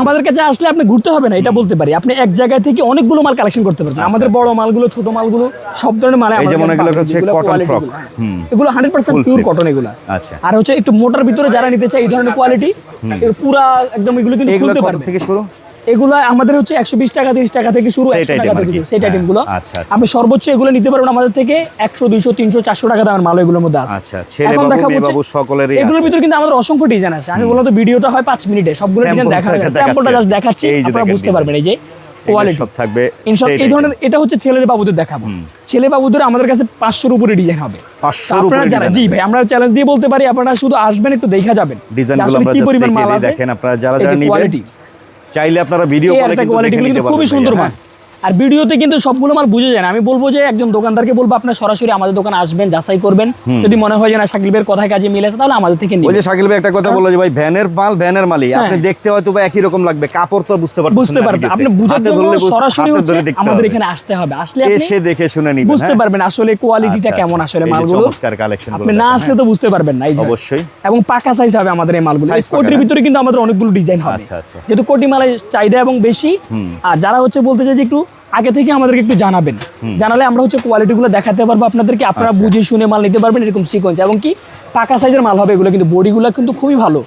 আমাদের কাছে আসলে আপনি ঘুরতে হবে না এটা বলতে পারি। আপনি এক জায়গায় থেকে অনেকগুলো মাল কালেকশন করতে পারবেন। আমাদের বড় মালগুলো ছোট মালগুলো সব ধরনের মাল আচ্ছা, এই যেমন এগুলো হচ্ছে কটন ফ্রক। এগুলো hundred percent Full pure cotton এগুলো। আচ্ছা। আর হচ্ছে একটু মোটার ভিতরে যারা নিতে চায় এই ধরনের কোয়ালিটি পুরো একদম এগুলো কিন্তু খুলতে পারবে। থেকে শুরু? এগুলো আমাদের হচ্ছে একশো বিশ টাকা তিরিশ টাকা থেকে শুরু সেট হ্যাঁ। আইটেমগুলো আচ্ছা, আচ্ছা। আপনি সর্বোচ্চ এগুলো নিতে পারবেন আমাদের থেকে একশো দুইশো তিনশো চারশো টাকা দামের মাল এগুলোর মধ্যে আছে। আচ্ছা, এখন সকলেরই এগুলোর ভিতরে কিন্তু আমাদের অসংখ্য ডিজাইন আছে। আমি বলতো ভিডিওটা হয় পাঁচ মিনিটে সবগুলো ডিজাইন দেখা স্যাম্পলটা জাস্ট দেখাচ্ছি। আপনারা বুঝতে পারবেন। এই যে এগুলো কোয়ালিটি সব থাকবে এই ধরনের এটা হচ্ছে ছেলের বাবুদের দেখাবো। ছেলে বাবুদের আমাদের কাছে পাঁচশোর উপরে ডিজাইন হবে। আপনারা যারা জি ভাই আমরা চ্যালেঞ্জ দিয়ে বলতে পারি আপনারা শুধু আসবেন একটু দেখা যাবেন। ডিজাইনগুলো আমরা দেখেন আপনারা যারা নিবেন। চাইলে আপনারা ভিডিও কলে কিন্তু দেখে নিতে পারবেন খুবই সুন্দর মাল। আর ভিডিওতে কিন্তু সবগুলো মাল বুঝে যায় না। আমি বলব যে একজন দোকানদারকে বলব আপনার সরাসরি আমাদের দোকানে আসবেন যাচাই করবেন। যদি মনে হয় যে না শাকিলের কথায় কাজে মিলে আছে তাহলে আমাদের থেকে ওই নিবেন যে শাকিল ভাই একটা কথা বলল যে ভাই ভ্যানের মাল ভ্যানের মালই। হ্যাঁ। আপনি দেখতে হয়তো বা একই রকম লাগবে। কাপড় তো বুঝতে পারবেন বুঝতে পারবেন। আপনি বুঝার জন্য সরাসরি আমাদের এখানে আসতে হবে। আসলে আপনি এসে দেখে শুনে নিবেন বুঝতে হ্যাঁ? পারবেন আসলে কোয়ালিটিটা আচ্ছা, কেমন আচ্ছা। আসলে মালগুলো। চমৎকার কালেকশন আপনি না আসলে তো বুঝতে পারবেন না অবশ্যই। এবং পাকা সাইজ হবে আমাদের এই মালগুলো। কোটির ভিতরে কিন্তু আমাদের অনেকগুলো ডিজাইন হবে। আচ্ছা, আচ্ছা। যেহেতু কোটি মালের চাহিদা এবং বেশি আর যারা হচ্ছে বলতে চাই যে একটু আগে থেকে আমাদেরকে একটু জানাবেন। জানালে আমরা হচ্ছে কোয়ালিটিগুলো দেখাতে পারব আপনাদেরকে আপনারা আচ্ছা। বুঝে শুনে মাল নিতে পারবেন এরকম সিকোয়েন্স এবং কি পাকা সাইজের মাল হবে এগুলো কিন্তু বডিগুলো কিন্তু খুবই ভালো।